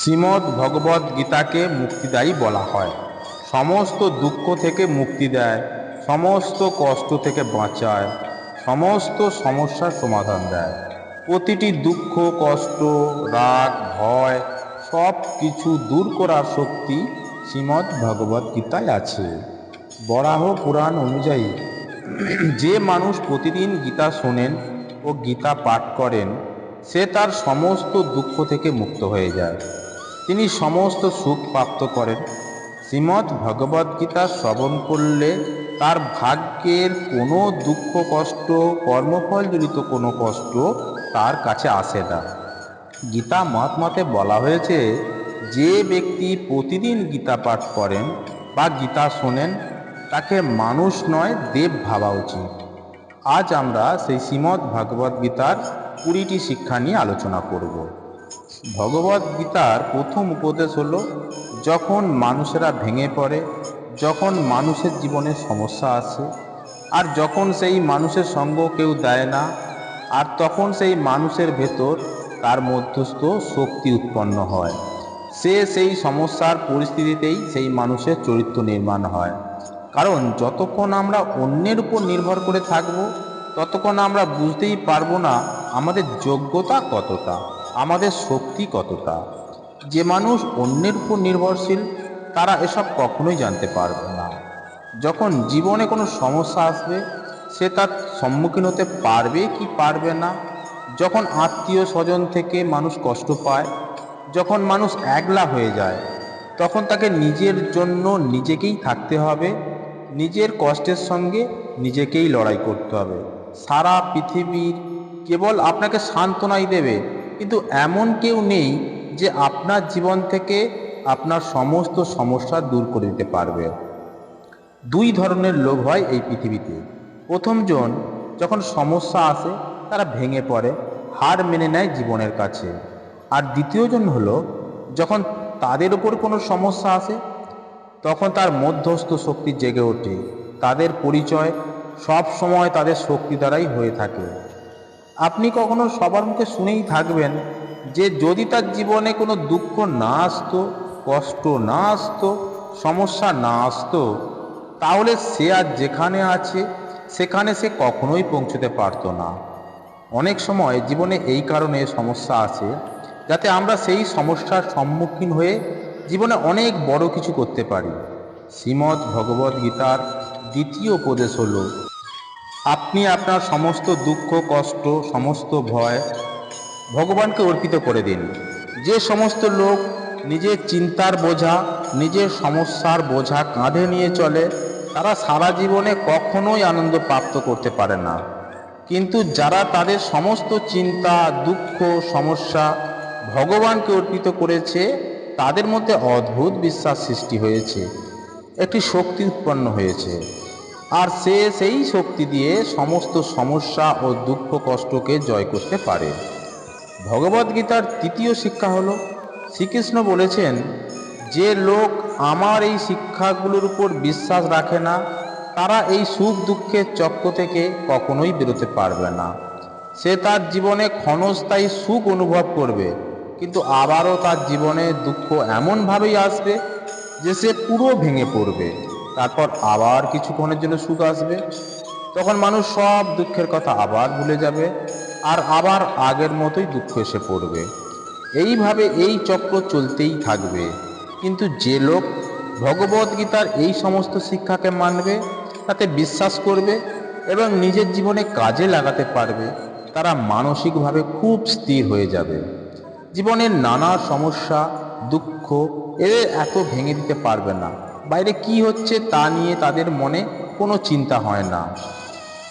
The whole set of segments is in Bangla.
শ্রীমদ্ ভগবদ গীতাকে মুক্তিদায়ী বলা হয়। সমস্ত দুঃখ থেকে মুক্তি দেয়, সমস্ত কষ্ট থেকে বাঁচায়, সমস্ত সমস্যার সমাধান দেয়। প্রতিটি দুঃখ, কষ্ট, রাগ, ভয় সব কিছু দূর করার শক্তি শ্রীমদ্ ভগবদ গীতায় আছে। বরাহ পুরাণ অনুযায়ী, যে মানুষ প্রতিদিন গীতা শোনেন ও গীতা পাঠ করেন, সে তার সমস্ত দুঃখ থেকে মুক্ত হয়ে যায়। তিনি সমস্ত সুখ প্রাপ্ত করেন। শ্রীমদ্ ভগবদ্গীতা শ্রবণ করলে তার ভাগ্যের কোনো দুঃখ, কষ্ট, কর্মফল জড়িত কোনো কষ্ট তার কাছে আসে না। গীতা মহাত্মাতে বলা হয়েছে, যে ব্যক্তি প্রতিদিন গীতা পাঠ করেন বা গীতা শোনেন, তাকে মানুষ নয়, দেব ভাবা উচিত। আজ আমরা সেই শ্রীমদ্ ভগবদ গীতার কুড়িটি শিক্ষা নিয়ে আলোচনা করব। ভগবদ গীতার প্রথম উপদেশ হল, যখন মানুষেরা ভেঙে পড়ে, যখন মানুষের জীবনে সমস্যা আসে, আর যখন সেই মানুষের সঙ্গ কেউ দেয় না, আর তখন সেই মানুষের ভেতর তার মধ্যস্থ শক্তি উৎপন্ন হয়। সে সেই সমস্যার পরিস্থিতিতেই সেই মানুষের চরিত্র নির্মাণ হয়। কারণ যতক্ষণ আমরা অন্যের উপর নির্ভর করে থাকব, ততক্ষণ আমরা বুঝতেই পারব না আমাদের যোগ্যতা কতটা। আমাদের শক্তি কতটা? যে মানুষ অন্যের উপর নির্ভরশীল, তারা এসব কখনোই জানতে পারবে না। যখন জীবনে কোনো সমস্যা আসবে, সে তার সম্মুখীন হতে পারবে কি পারবে না? যখন আত্মীয় স্বজন থেকে মানুষ কষ্ট পায়, যখন মানুষ একলা হয়ে যায়, তখন তাকে নিজের জন্য নিজেকেই থাকতে হবে, নিজের কষ্টের সঙ্গে নিজেকেই লড়াই করতে হবে। সারা পৃথিবীর কেবল আপনাকে সান্ত্বনাই দেবে কিন্তু এমন কেউ নেই যে আপনার জীবন থেকে আপনার সমস্ত সমস্যা দূর করে দিতে পারবে। দুই ধরনের লোক হয় এই পৃথিবীতে। প্রথমজন যখন সমস্যা আসে, তারা ভেঙে পড়ে, হার মেনে নেয় জীবনের কাছে। আর দ্বিতীয়জন হলো, যখন তাদের উপর কোনো সমস্যা আসে, তখন তার মধ্যস্থ শক্তি জেগে ওঠে। তাদের পরিচয় সব সময় তাদের শক্তি দ্বারাই হয়ে থাকে। আপনি কখনো সবার মুখে শুনেই থাকবেন যে যদি তার জীবনে কোনো দুঃখ না আসতো, কষ্ট না আসতো, সমস্যা না আসতো, তাহলে সে আর যেখানে আছে, সেখানে সে কখনোই পৌঁছতে পারতো না। অনেক সময় জীবনে এই কারণে সমস্যা আসে যাতে আমরা সেই সমস্যার সম্মুখীন হয়ে জীবনে অনেক বড় কিছু করতে পারি। শ্রীমদ্ ভগবদ গীতার দ্বিতীয় উপদেশ হলো আপনি আপনার সমস্ত দুঃখ, কষ্ট, সমস্ত ভয় ভগবানকে অর্পিত করে দিন। যে সমস্ত লোক নিজের চিন্তার বোঝা, নিজের সমস্যার বোঝা কাঁধে নিয়ে চলে, তারা সারা জীবনে কখনোই আনন্দ প্রাপ্ত করতে পারে না। কিন্তু যারা তাদের সমস্ত চিন্তা, দুঃখ, সমস্যা ভগবানকে অর্পিত করেছে, তাদের মধ্যে অদ্ভুত বিশ্বাস সৃষ্টি হয়েছে। একটি শক্তি উৎপন্ন হয়েছে। আর সে সেই শক্তি দিয়ে সমস্ত সমস্যা ও দুঃখ কষ্টকে জয় করতে পারে। ভগবদ্গীতার তৃতীয় শিক্ষা হল, শ্রীকৃষ্ণ বলেছেন, যে লোক আমার এই শিক্ষাগুলোর উপর বিশ্বাস রাখে না, তারা এই সুখ দুঃখের চক্র থেকে কখনোই বেরোতে পারবে না। সে তার জীবনে ক্ষণস্থায়ী সুখ অনুভব করবে, কিন্তু আবারও তার জীবনে দুঃখ এমনভাবেই আসবে যে সে পুরো ভেঙে পড়বে। তারপর আবার কিছুক্ষণের জন্য সুখ আসবে। তখন মানুষ সব দুঃখের কথা আবার ভুলে যাবে আর আবার আগের মতোই দুঃখ এসে পড়বে। এইভাবে এই চক্র চলতেই থাকবে। কিন্তু যে লোক ভগবদ্গীতার এই সমস্ত শিক্ষাকে মানবে, তাতে বিশ্বাস করবে এবং নিজের জীবনে কাজে লাগাতে পারবে, তারা মানসিকভাবে খুব স্থির হয়ে যাবে। জীবনের নানা সমস্যা, দুঃখ এদের এত ভেঙে দিতে পারবে না। বাইরে কি হচ্ছে তা নিয়ে তাদের মনে কোনো চিন্তা হয় না।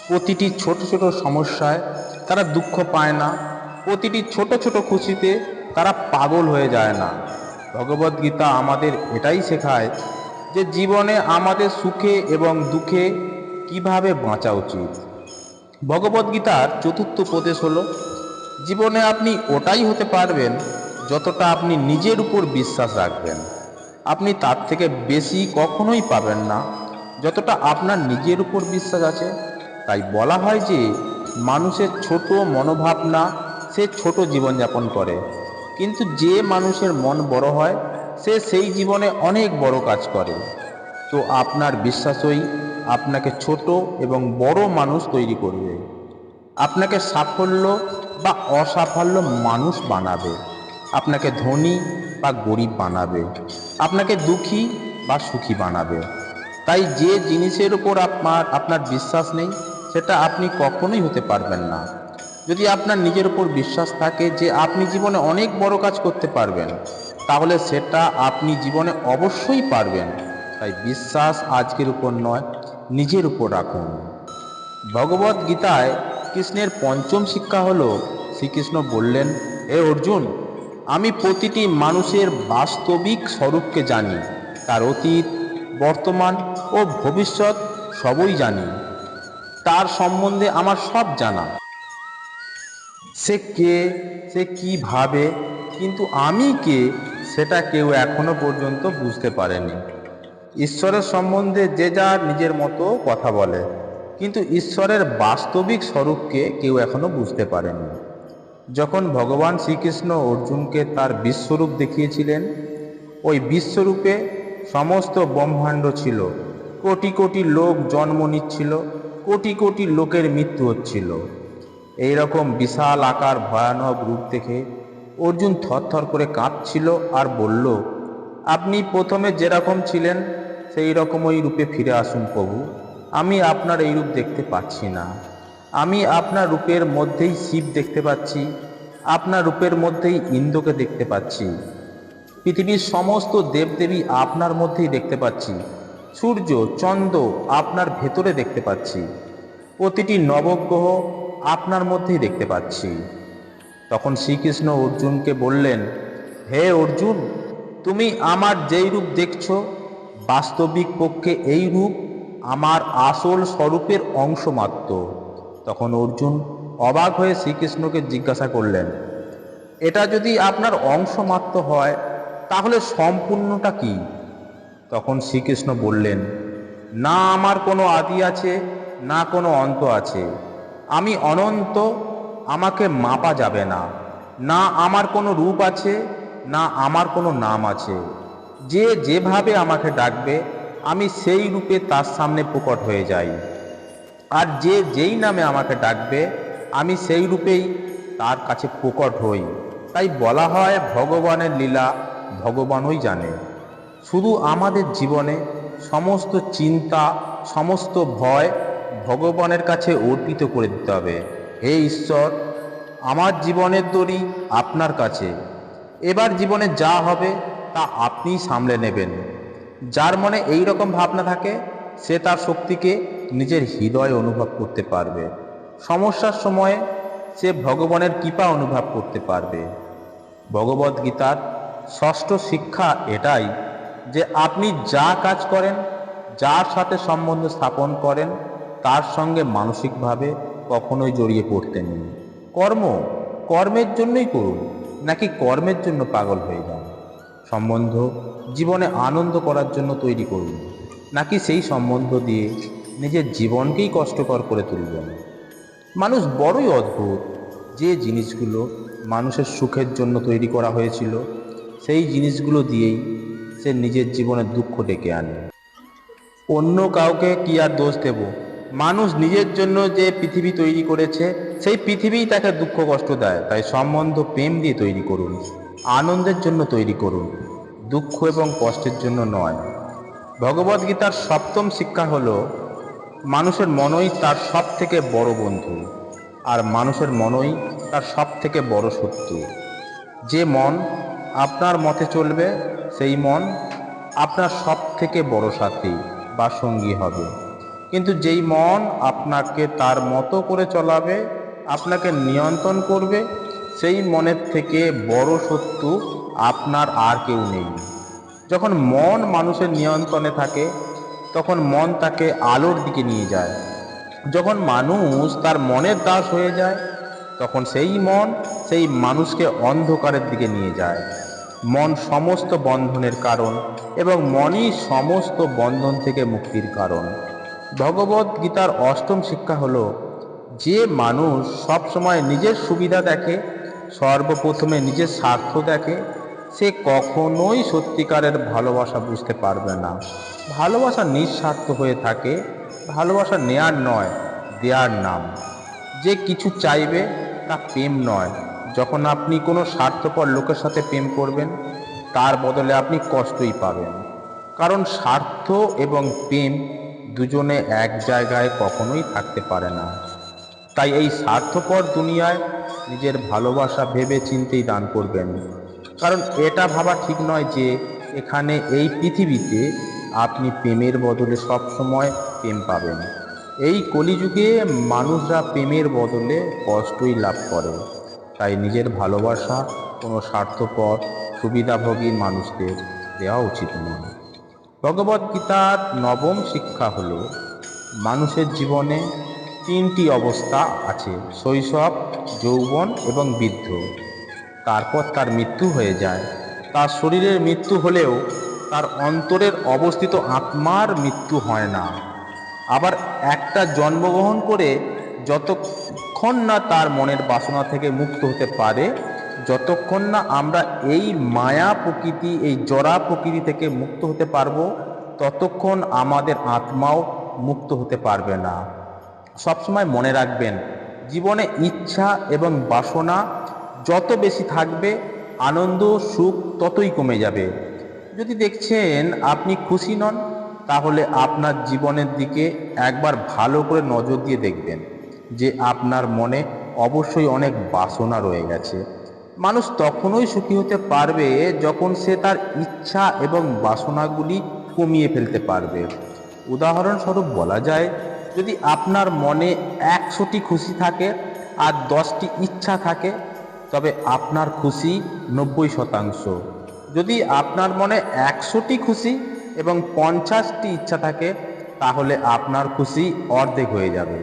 প্রতিটি ছোট ছোট সমস্যায় তারা দুঃখ পায় না। প্রতিটি ছোট ছোট খুশিতে তারা পাগল হয়ে যায় না। ভগবদ্গীতা আমাদের এটাই শেখায় যে জীবনে আমাদের সুখে এবং দুঃখে কীভাবে বাঁচা উচিত। ভগবদ্গীতার চতুর্থ উপদেশ হলো, জীবনে আপনি ওটাই হতে পারবেন যতটা আপনি নিজের উপর বিশ্বাস রাখবেন। আপনি তার থেকে বেশি কখনোই পাবেন না। যতটা আপনার নিজের উপর বিশ্বাস আছে, তাই বলা হয় যে, মানুষের ছোট মনোভাবনা সে ছোট জীবনযাপন করে। কিন্তু যে মানুষের মন বড় হয়, সে সেই জীবনে অনেক বড় কাজ করে। তো আপনার বিশ্বাসই আপনাকে ছোট এবং বড় মানুষ তৈরি করবে। আপনাকে সাফল্য বা অসাফল্য মানুষ বানাবে। আপনাকে ধনী বা গরিব বানাবে, আপনাকে দুঃখী বা সুখী বানাবে। তাই যে জিনিসের উপর আপনার আপনার বিশ্বাস নেই, সেটা আপনি কখনোই হতে পারবেন না। যদি আপনার নিজের উপর বিশ্বাস থাকে যে আপনি জীবনে অনেক বড় কাজ করতে পারবেন, তাহলে সেটা আপনি জীবনে অবশ্যই পারবেন। তাই বিশ্বাস আজকের উপর নয়, নিজের উপর রাখুন। ভগবত গীতায় কৃষ্ণের পঞ্চম শিক্ষা হল, শ্রীকৃষ্ণ বললেন এ অর্জুন আমি প্রতিটি মানুষের বাস্তবিক স্বরূপকে জানি, তার অতীত, বর্তমান ও ভবিষ্যৎ সবই জানি। তার সম্বন্ধে আমার সব জানা। সে কে, সে কি ভাবে, কিন্তু আমি কে, সেটা কেউ এখনও পর্যন্ত বুঝতে পারেনি। ঈশ্বরের সম্বন্ধে যে যার নিজের মতো কথা বলে, কিন্তু ঈশ্বরের বাস্তবিক স্বরূপকে কেউ এখনও বুঝতে পারেনি। যখন ভগবান শ্রীকৃষ্ণ অর্জুনকে তার বিশ্বরূপ দেখিয়েছিলেন, ওই বিশ্বরূপে সমস্ত ব্রহ্মাণ্ড ছিল। কোটি কোটি লোক জন্ম নিচ্ছিল, কোটি কোটি লোকের মৃত্যু হচ্ছিল। এই রকম বিশাল আকার ভয়ানক রূপ দেখে অর্জুন থরথর করে কাঁপছিল আর বলল, আপনি প্রথমে যেরকম ছিলেন সেই রকম ওই রূপে ফিরে আসুন প্রভু। আমি আপনার এই রূপ দেখতে পাচ্ছি না। আমি আপনার রূপের মধ্যেই শিব দেখতে পাচ্ছি, আপনার রূপের মধ্যেই ইন্দ্রকে দেখতে পাচ্ছি। পৃথিবীর সমস্ত দেবদেবী আপনার মধ্যেই দেখতে পাচ্ছি। সূর্য, চন্দ্র আপনার ভেতরে দেখতে পাচ্ছি। প্রতিটি নবগ্রহ আপনার মধ্যেই দেখতে পাচ্ছি। তখন শ্রীকৃষ্ণ অর্জুনকে বললেন, হে অর্জুন, তুমি আমার যেই রূপ দেখছ, বাস্তবিক পক্ষে এই রূপ আমার আসল স্বরূপের অংশ মাত্র তখন অর্জুন অবাক হয়ে শ্রীকৃষ্ণকে জিজ্ঞাসা করলেন, এটা যদি আপনার অংশ মাত্র হয়, তাহলে সম্পূর্ণটা কি? তখন শ্রীকৃষ্ণ বললেন, না, আমার কোনো আদি আছে, না কোনো অন্ত আছে। আমি অনন্ত, আমাকে মাপা যাবে না। না, আমার কোনো রূপ আছে, না, আমার কোনো নাম আছে। যে যেভাবে আমাকে ডাকবে, আমি সেই রূপে তার সামনে প্রকট হয়ে যাই। আর যে যেই নামে আমাকে ডাকবে, আমি সেই রূপেই তার কাছে প্রকট হই। তাই বলা হয় ভগবানের লীলা ভগবানই জানে। শুধু আমাদের জীবনে সমস্ত চিন্তা, সমস্ত ভয় ভগবানের কাছে অর্পিত করে দিতে হবে। হে ঈশ্বর, আমার জীবনের দড়ি আপনার কাছে। এবার জীবনে যা হবে, তা আপনিই সামলে নেবেন। যার মনে এই রকম ভাবনা থাকে, সে তার শক্তিকে নিজের হৃদয় অনুভব করতে পারবে। সমস্যার সময়ে সে ভগবানের কৃপা অনুভব করতে পারবে। ভগবদ গীতার ষষ্ঠ শিক্ষা এটাই যে আপনি যা কাজ করেন, যার সাথে সম্বন্ধ স্থাপন করেন, তার সঙ্গে মানসিকভাবে কখনোই জড়িয়ে পড়তে নেই। কর্ম, কর্মের জন্যই করুন, নাকি কর্মের জন্য পাগল হয়ে যান। সম্বন্ধ জীবনে আনন্দ করার জন্য তৈরি করুন, নাকি সেই সম্বন্ধ দিয়ে নিজের জীবনকেই কষ্টকর করে তুলবেন। মানুষ বড়ই অদ্ভুত। যে জিনিসগুলো মানুষের সুখের জন্য তৈরি করা হয়েছিল, সেই জিনিসগুলো দিয়েই সে নিজের জীবনে দুঃখ ডেকে আনে। অন্য কাউকে কি আর দোষ দেব? মানুষ নিজের জন্য যে পৃথিবী তৈরি করেছে, সেই পৃথিবীই তাকে দুঃখ কষ্ট দেয়। তাই সম্বন্ধ, প্রেম দিয়ে তৈরি করুন। আনন্দের জন্য তৈরি করুন। দুঃখ এবং কষ্টের জন্য নয়। ভগবদ্গীতার সপ্তম শিক্ষা হলো মানুষের মনই তার সব থেকে বড় বন্ধু, আর মানুষের মনই তার সব থেকে বড় শত্রু। যে মন আপনার মতে চলবে, সেই মন আপনার সব থেকে বড় সাথী বা সঙ্গী হবে। কিন্তু যেই মন আপনাকে তার মতো করে চলাবে, আপনাকে নিয়ন্ত্রণ করবে, সেই মনের থেকে বড় শত্রু আপনার আর কেউ নেই। যখন মন মানুষের নিয়ন্ত্রণে থাকে তখন মন তাকে আলোর দিকে নিয়ে যায়। যখন মানুষ তার মনের দাস হয়ে যায়, তখন সেই মন সেই মানুষকে অন্ধকারের দিকে নিয়ে যায়। মন সমস্ত বন্ধনের কারণ এবং মনই সমস্ত বন্ধন থেকে মুক্তির কারণ। ভগবত গীতার অষ্টম শিক্ষা হলো, যে মানুষ সব সময় নিজের সুবিধা দেখে, সর্বপ্রথমে নিজের স্বার্থ দেখে সে কখনোই সত্যিকারের ভালোবাসা বুঝতে পারবে না। ভালোবাসা নিঃস্বার্থ হয়ে থাকে, ভালোবাসা নেয়ার নয়, দেয়ার নাম। যে কিছু চাইবে, তা প্রেম নয়। যখন আপনি কোনো স্বার্থপর লোকের সাথে প্রেম করবেন, তার বদলে আপনি কষ্টই পাবেন। কারণ স্বার্থ এবং প্রেম দুজনে এক জায়গায় কখনোই থাকতে পারে না। তাই এই স্বার্থপর দুনিয়ায় নিজের ভালোবাসা ভেবে চিন্তেই দান করবেন। কারণ এটা ভাবা ঠিক নয় যে এখানে এই পৃথিবীতে আপনি প্রেমের বদলে সব সময় প্রেম পাবেন। এই কলিযুগে মানুষরা প্রেমের বদলে কষ্টই লাভ করে। তাই নিজের ভালোবাসা, কোনো স্বার্থপর, সুবিধাভোগী মানুষদের দেওয়া উচিত নয়। ভগবদ্গীতার নবম শিক্ষা হল, মানুষের জীবনে তিনটি অবস্থা আছে, শৈশব, যৌবন এবং বৃদ্ধ। তারপর তার মৃত্যু হয়ে যায়। তার শরীরের মৃত্যু হলেও তার অন্তরের অবস্থিত আত্মার মৃত্যু হয় না। আবার একটা জন্মগ্রহণ করে যতক্ষণ না তার মনের বাসনা থেকে মুক্ত হতে পারে, যতক্ষণ না আমরা এই মায়া প্রকৃতি, এই জরা প্রকৃতি থেকে মুক্ত হতে পারব, ততক্ষণ আমাদের আত্মাও মুক্ত হতে পারবে না। সবসময় মনে রাখবেন, জীবনে ইচ্ছা এবং বাসনা যত বেশি থাকবে, আনন্দ, সুখ ততই কমে যাবে। যদি দেখছেন আপনি খুশি নন, তাহলে আপনার জীবনের দিকে একবার ভালো করে নজর দিয়ে দেখবেন যে আপনার মনে অবশ্যই অনেক বাসনা রয়ে গেছে। মানুষ তখনই সুখী হতে পারবে যখন সে তার ইচ্ছা এবং বাসনাগুলি কমিয়ে ফেলতে পারবে। উদাহরণস্বরূপ বলা যায়, যদি আপনার মনে একশোটি খুশি থাকে আর দশটি ইচ্ছা থাকে তবে আপনার খুশি নব্বই শতাংশ। যদি আপনার মনে একশোটি খুশি এবং পঞ্চাশটি ইচ্ছা থাকে, তাহলে আপনার খুশি অর্ধেক হয়ে যাবে।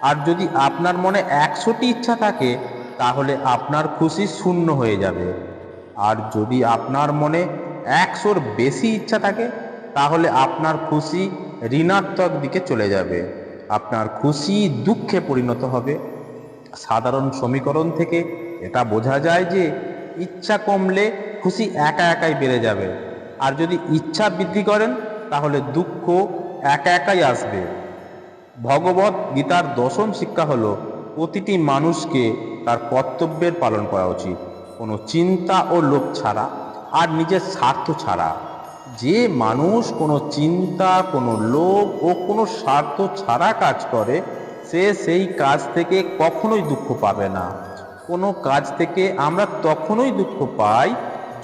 আর যদি আপনার মনে একশোটি ইচ্ছা থাকে, তাহলে আপনার খুশি শূন্য হয়ে যাবে। আর যদি আপনার মনে একশোর বেশি ইচ্ছা থাকে, তাহলে আপনার খুশি ঋণাত্মক দিকে চলে যাবে। আপনার খুশি দুঃখে পরিণত হবে। সাধারণ সমীকরণ থেকে এটা বোঝা যায় যে ইচ্ছা কমলে খুশি একা একাই বেড়ে যাবে। আর যদি ইচ্ছা বৃদ্ধি করেন, তাহলে দুঃখ একা একাই আসবে। ভগবত গীতার দশম শিক্ষা হলো, প্রতিটি মানুষকে তার কর্তব্যের পালন করা উচিত। কোনো চিন্তা ও লোভ ছাড়া, আর নিজের স্বার্থ ছাড়া। যে মানুষ কোনো চিন্তা, কোনো লোভ ও কোনো স্বার্থ ছাড়া কাজ করে, সে সেই কাজ থেকে কখনোই দুঃখ পাবে না। কোনো কাজ থেকে আমরা তখনই দুঃখ পাই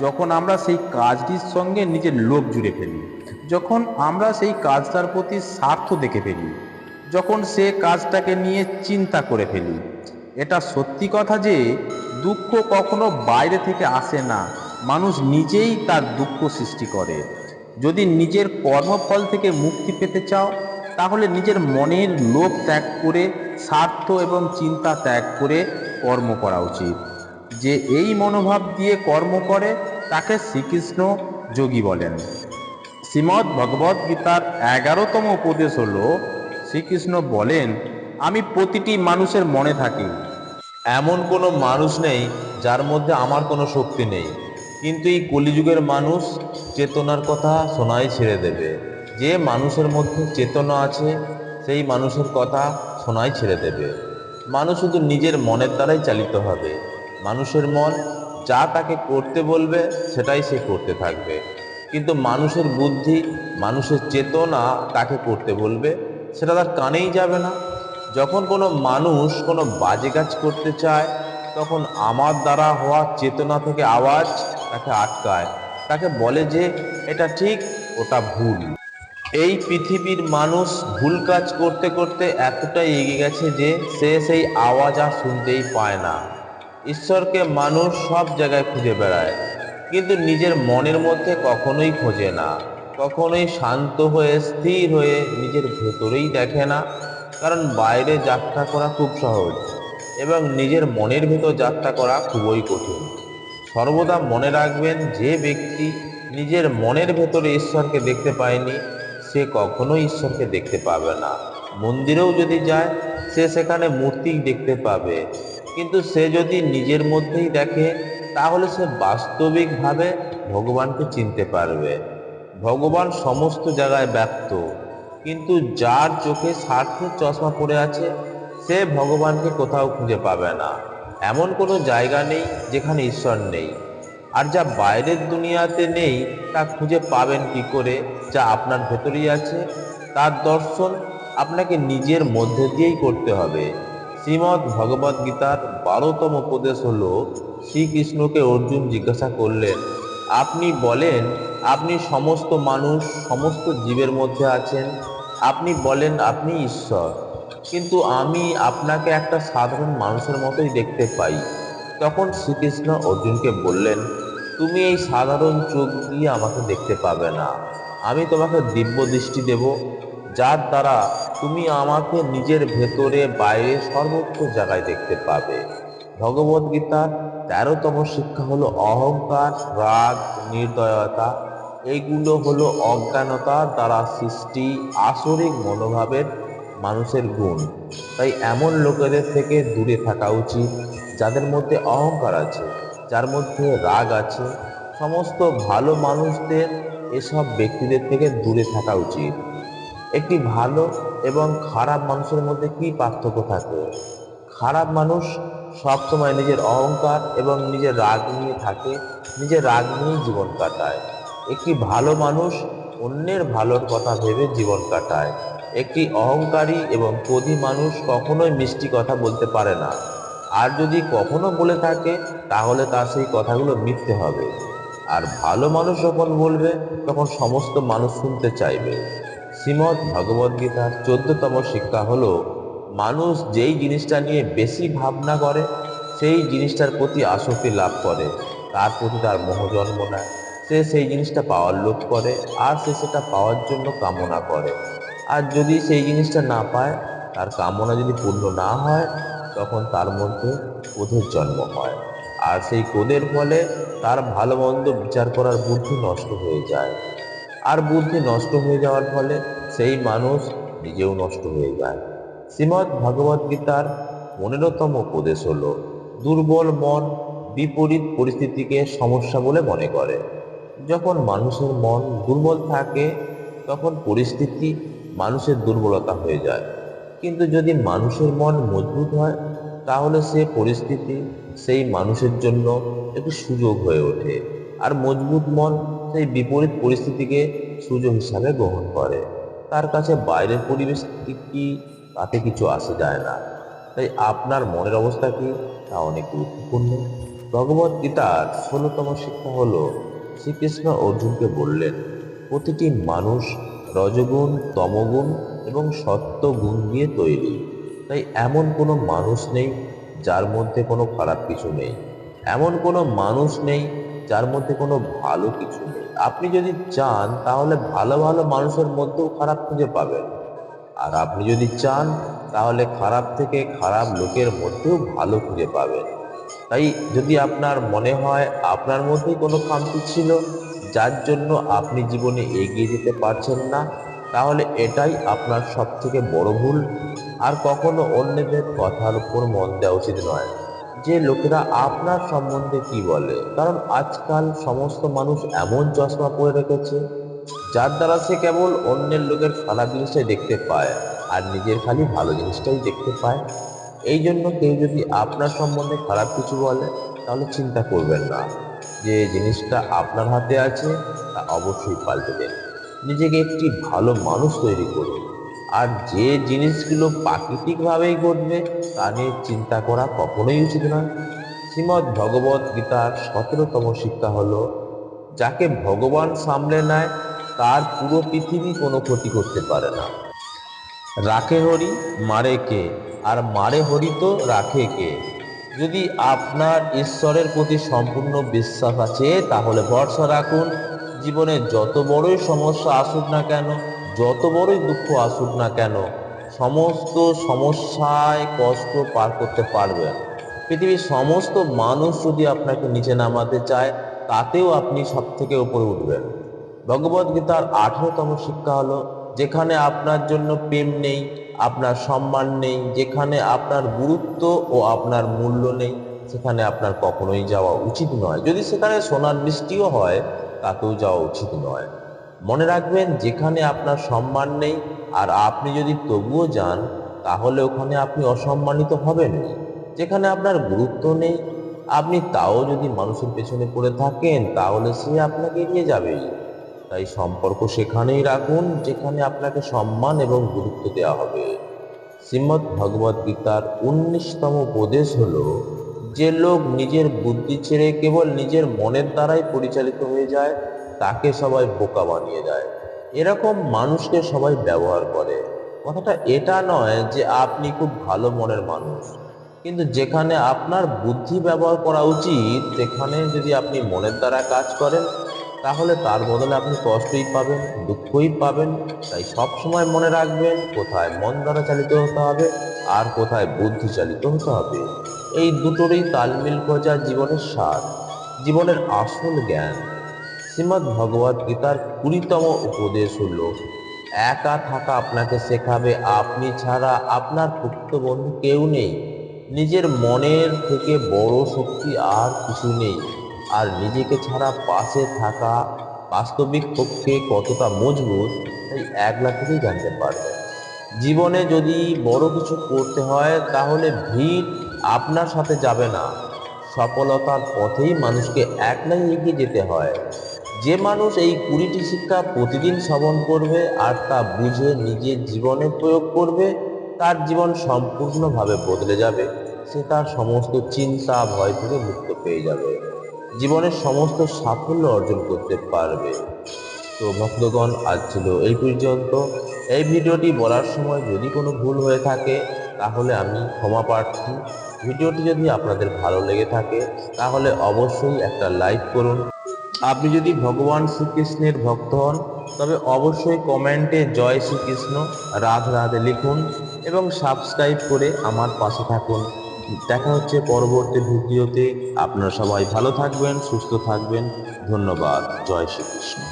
যখন আমরা সেই কাজটির সঙ্গে নিজের লোভ জুড়ে ফেলি, যখন আমরা সেই কাজটার প্রতি স্বার্থ দেখে ফেলি, যখন সে কাজটাকে নিয়ে চিন্তা করে ফেলি। এটা সত্যি কথা যে দুঃখ কখনো বাইরে থেকে আসে না, মানুষ নিজেই তার দুঃখ সৃষ্টি করে। যদি নিজের কর্মফল থেকে মুক্তি পেতে চাও, তাহলে নিজের মনের লোভ ত্যাগ করে, স্বার্থ এবং চিন্তা ত্যাগ করে কর্ম করা উচিত। যে এই মনোভাব দিয়ে কর্ম করে, তাকে শ্রীকৃষ্ণ যোগী বলেন। শ্রীমদ্ ভগবদ গীতার এগারোতম উপদেশ হল, শ্রীকৃষ্ণ বলেন, আমি প্রতিটি মানুষের মনে থাকি। এমন কোনো মানুষ নেই যার মধ্যে আমার কোনো শক্তি নেই। কিন্তু এই কলিযুগের মানুষ চেতনার কথা শোনাই ছেড়ে দেবে। যে মানুষের মধ্যে চেতনা আছে, সেই মানুষের কথা শোনাই ছেড়ে দেবে। মানুষ শুধু নিজের মনের দ্বারাই চালিত হবে। মানুষের মন যা তাকে করতে বলবে, সেটাই সে করতে থাকবে। কিন্তু মানুষের বুদ্ধি, মানুষের চেতনা তাকে করতে বলবে, সেটা তার কানেই যাবে না। যখন কোনো মানুষ কোনো বাজে কাজ করতে চায়, তখন আমার দ্বারা হওয়া চেতনা থেকে আওয়াজ তাকে আটকায়। তাকে বলে যে, এটা ঠিক, ওটা ভুল। এই পৃথিবীর মানুষ ভুল কাজ করতে করতে এতটাই এগিয়ে গেছে যে সে সেই আওয়াজ আর শুনতেই পায় না। ঈশ্বরকে মানুষ সব জায়গায় খুঁজে বেড়ায়, কিন্তু নিজের মনের মধ্যে কখনোই খোঁজে না। কখনোই শান্ত হয়ে, স্থির হয়ে নিজের ভেতরেই দেখে না, কারণ বাইরে যাত্রা করা খুব সহজ এবং নিজের মনের ভেতর যাত্রা করা খুবই কঠিন। সর্বদা মনে রাখবেন, যে ব্যক্তি নিজের মনের ভেতরে ঈশ্বরকে দেখতে পায়নি সে কখনো ঈশ্বরকে দেখতে পাবে না। মন্দিরেও যদি যায়, সে সেখানে মূর্তি দেখতে পাবে। কিন্তু সে যদি নিজের মধ্যেই দেখে, তাহলে সে বাস্তবিকভাবে ভগবানকে চিনতে পারবে। ভগবান সমস্ত জায়গায় ব্যক্ত। কিন্তু যার চোখে স্বার্থের চশমা পড়ে আছে, সে ভগবানকে কোথাও খুঁজে পাবে না। এমন কোনো জায়গা নেই যেখানে ঈশ্বর নেই। আর যা বাইরের দুনিয়াতে নেই, তা খুঁজে পাবেন কি করে? যা আপনার ভেতরেই আছে। তার দর্শন আপনাকে নিজের মধ্যে দিয়েই করতে হবে। শ্রীমদ্ ভগবদ গীতার বারোতম উপদেশ হল, শ্রীকৃষ্ণকে অর্জুন জিজ্ঞাসা করলেন, আপনি বলেন, আপনি সমস্ত মানুষ, সমস্ত জীবের মধ্যে আছেন। আপনি বলেন, আপনি ঈশ্বর। কিন্তু আমি আপনাকে একটা সাধারণ মানুষের মতোই দেখতে পাই। তখন শ্রীকৃষ্ণ অর্জুনকে বললেন তুমি এই সাধারণ চোখ দিয়ে আমাকে দেখতে পাবে না। আমি তোমাকে দিব্য দৃষ্টি দেব, যার দ্বারা তুমি আমাকে নিজের ভেতরে, বাইরে সর্বত্র জায়গায় দেখতে পাবে। ভগবদ গীতার তেরোতম শিক্ষা হলো অহংকার, রাগ, নির্দয়তা। এইগুলো হলো অজ্ঞানতা দ্বারা সৃষ্টি আসরিক মনোভাবের মানুষের গুণ। তাই এমন লোকেদের থেকে দূরে থাকা উচিত, যাদের মধ্যে অহংকার আছে। যার মধ্যে রাগ আছে, সমস্ত ভালো মানুষদের এসব ব্যক্তিদের থেকে দূরে থাকা উচিত। একটি ভালো এবং খারাপ মানুষের মধ্যে কি পার্থক্য থাকে? খারাপ মানুষ সবসময় নিজের অহংকার এবং নিজের রাগ নিয়ে থাকে, নিজের রাগ নিয়ে জীবন কাটায়। একটি ভালো মানুষ অন্যের ভালোর কথা ভেবে জীবন কাটায়। একটি অহংকারী এবং ক্রোধী মানুষ কখনোই মিষ্টি কথা বলতে পারে না। আর যদি কখনো বলে থাকে, তাহলে তার সেই কথাগুলো মিথ্যে হবে। আর ভালো মানুষ যখন বলবে, তখন সমস্ত মানুষ শুনতে চাইবে। শ্রীমৎ ভগবদ্গীতার চোদ্দতম শিক্ষা হলো, মানুষ যেই জিনিসটা নিয়ে বেশি ভাবনা করে, সেই জিনিসটার প্রতি আসক্তি লাভ করে। তার প্রতি তার মোহ জন্ম নেয়। সে সেই জিনিসটা পাওয়ার লোভ করে, আর সে সেটা পাওয়ার জন্য কামনা করে। আর যদি সেই জিনিসটা না পায়, তার কামনা যদি পূর্ণ না হয় তখন তার মধ্যে ক্রোধের জন্ম হয়। আর সেই ক্রোধের ফলে তার ভালো মন্দ বিচার করার বুদ্ধি নষ্ট হয়ে যায়। আর বুদ্ধি নষ্ট হয়ে যাওয়ার ফলে সেই মানুষ নিজেও নষ্ট হয়ে যায়। শ্রীমৎ ভগবদ গীতার পনেরোতম উপদেশ হল, দুর্বল মন বিপরীত পরিস্থিতিকে সমস্যা বলে মনে করে। যখন মানুষের মন দুর্বল থাকে, তখন পরিস্থিতি মানুষের দুর্বলতা হয়ে যায়। কিন্তু যদি মানুষের মন মজবুত হয় তাহলে সে পরিস্থিতি সেই মানুষের জন্য একটি সুযোগ হয়ে ওঠে। আর মজবুত মন সেই বিপরীত পরিস্থিতিকে সুযোগ হিসাবে গ্রহণ করে। তার কাছে বাইরের পরিবেশ কি, তাতে কিছু আসে যায় না। তাই আপনার মনের অবস্থা কি, তা অনেক গুরুত্বপূর্ণ। ভগবত গীতার ষোলোতম শিক্ষা হল, শ্রীকৃষ্ণ অর্জুনকে বললেন, প্রতিটি মানুষ রজগুণ, তমগুণ এবং সত্যগুণ দিয়ে তৈরি। তাই এমন কোনো মানুষ নেই যার মধ্যে কোনো খারাপ কিছু নেই। এমন কোনো মানুষ নেই যার মধ্যে কোনো ভালো কিছু নেই। আপনি যদি চান, তাহলে ভালো ভালো মানুষের মধ্যেও খারাপ খুঁজে পাবেন। আর আপনি যদি চান, তাহলে খারাপ থেকে খারাপ লোকের মধ্যেও ভালো খুঁজে পাবেন। তাই যদি আপনার মনে হয় আপনার মধ্যেই কোনো খামতি ছিল, যার জন্য আপনি জীবনে এগিয়ে যেতে পারছেন না, তাহলে এটাই আপনার সবথেকে বড় ভুল। আর কখনো অন্যদের কথার উপর মন দেওয়া উচিত নয়। যে লোকেরা আপনার সম্বন্ধে কি বলে? কারণ আজকাল সমস্ত মানুষ এমন চশমা পরে রেখেছে, যার দ্বারা সে কেবল অন্যের লোকের খারাপ জিনিসটাই দেখতে পায় আর নিজের খালি ভালো জিনিসটাই দেখতে পায়। এই জন্য কেউ যদি আপনার সম্বন্ধে খারাপ কিছু বলে, তাহলে চিন্তা করবেন না। যে জিনিসটা আপনার হাতে আছে, তা অবশ্যই পাল্টে দেন। নিজেকে একটি ভালো মানুষ তৈরি করুন। আর যে জিনিসগুলো প্রাকৃতিকভাবেই ঘটবে, তা নিয়ে চিন্তা করা কখনোই উচিত নয় শ্রীমদ্ ভগবত গীতার সতেরোতম শিক্ষা হলো, যাকে ভগবান সামলে নেয়, তার পুরো পৃথিবী কোনো ক্ষতি করতে পারে না। রাখে হরি, মারে কে? আর মারে হরি তো রাখে কে? যদি আপনার ঈশ্বরের প্রতি সম্পূর্ণ বিশ্বাস আছে, তাহলে ভরসা রাখুন। জীবনে যত বড়ই সমস্যা আসুক না কেন যত বড়ই দুঃখ আসুক না কেন, সমস্ত সমস্যায় কষ্ট পার করতে পারবেন। পৃথিবীর সমস্ত মানুষ যদি আপনাকে নিচে নামাতে চায়, তাতেও আপনি সব থেকে উপরে উঠবেন। ভগবদ গীতার আঠেরোতম শিক্ষা হলো, যেখানে আপনার জন্য প্রেম নেই, আপনার সম্মান নেই, যেখানে আপনার গুরুত্ব ও আপনার মূল্য নেই, সেখানে আপনার কখনোই যাওয়া উচিত নয়। যদি সেখানে সোনার বৃষ্টিও হয়, তাতেও যাওয়া উচিত নয়। মনে রাখবেন, যেখানে আপনার সম্মান নেই আর আপনি যদি তবুও যান, তাহলে ওখানে আপনি অসম্মানিত হবেন যেখানে আপনার গুরুত্ব নেই, আপনি তাও যদি মানুষের পেছনে পড়ে থাকেন, তাহলে সে আপনাকে এড়িয়ে যাবেই তাই সম্পর্ক সেখানেই রাখুন, যেখানে আপনাকে সম্মান এবং গুরুত্ব দেওয়া হবে। শ্রীমৎ ভগবদ গীতার উনিশতম উপদেশ হল, যে লোক নিজের বুদ্ধি ছেড়ে কেবল নিজের মনের দ্বারাই পরিচালিত হয়ে যায় তাকে সবাই বোকা বানিয়ে দেয়। এরকম মানুষকে সবাই ব্যবহার করে। কথাটা এটা নয় যে আপনি খুব ভালো মনের মানুষ। কিন্তু যেখানে আপনার বুদ্ধি ব্যবহার করা উচিত, সেখানে যদি আপনি মনের দ্বারা কাজ করেন, তাহলে তার বদলে আপনি কষ্টই পাবেন, দুঃখই পাবেন। তাই সব সময় মনে রাখবেন, কোথায় মন দ্বারা চালিত হতে হবে আর কোথায় বুদ্ধি চালিত হতে হবে। এই দুটোরই তালমিল খোঁজা জীবনের স্বাদ, জীবনের আসল জ্ঞান। শ্রীমদ্ ভগবদ গীতার কুড়িতম উপদেশ হল, একা থাকা আপনাকে শেখাবে, আপনি ছাড়া আপনার পুত্র বন্ধু কেউ নেই। নিজের মনের থেকে বড় শক্তি আর কিছু নেই। আর নিজেকে ছাড়া পাশে থাকা বাস্তবিক পক্ষে কতটা মজবুত, তাই একলা থেকেই জানতে পারবেন জীবনে যদি বড় কিছু করতে হয়, তাহলে ভিড় আপনার সাথে যাবে না। সফলতার পথেই মানুষকে একলাই এগিয়ে যেতে হয়। যে মানুষ এই কুড়িটি শিক্ষা প্রতিদিন শ্রবণ করবে আর তা বুঝে নিজের জীবনে প্রয়োগ করবে, তার জীবন সম্পূর্ণভাবে বদলে যাবে, সে তার সমস্ত চিন্তা, ভয় থেকে মুক্ত পেয়ে যাবে। জীবনের সমস্ত সাফল্য অর্জন করতে পারবে। তো ভক্তগণ, আজ ছিল এই পর্যন্ত। এই ভিডিওটি বলার সময় যদি কোনো ভুল হয়ে থাকে, তাহলে আমি ক্ষমা প্রার্থী। ভিডিওটি যদি আপনাদের ভালো লেগে থাকে, তাহলে অবশ্যই একটা লাইক করুন। আপনি যদি ভগবান শ্রীকৃষ্ণের ভক্ত হন, তবে অবশ্যই কমেন্টে জয় শ্রীকৃষ্ণ, রাধে রাধে লিখুন এবং সাবস্ক্রাইব করে আমার পাশে থাকুন। দেখা হচ্ছে পরবর্তী ভিডিওতে। আপনারা সবাই ভালো থাকবেন, সুস্থ থাকবেন। ধন্যবাদ। জয় শ্রীকৃষ্ণ।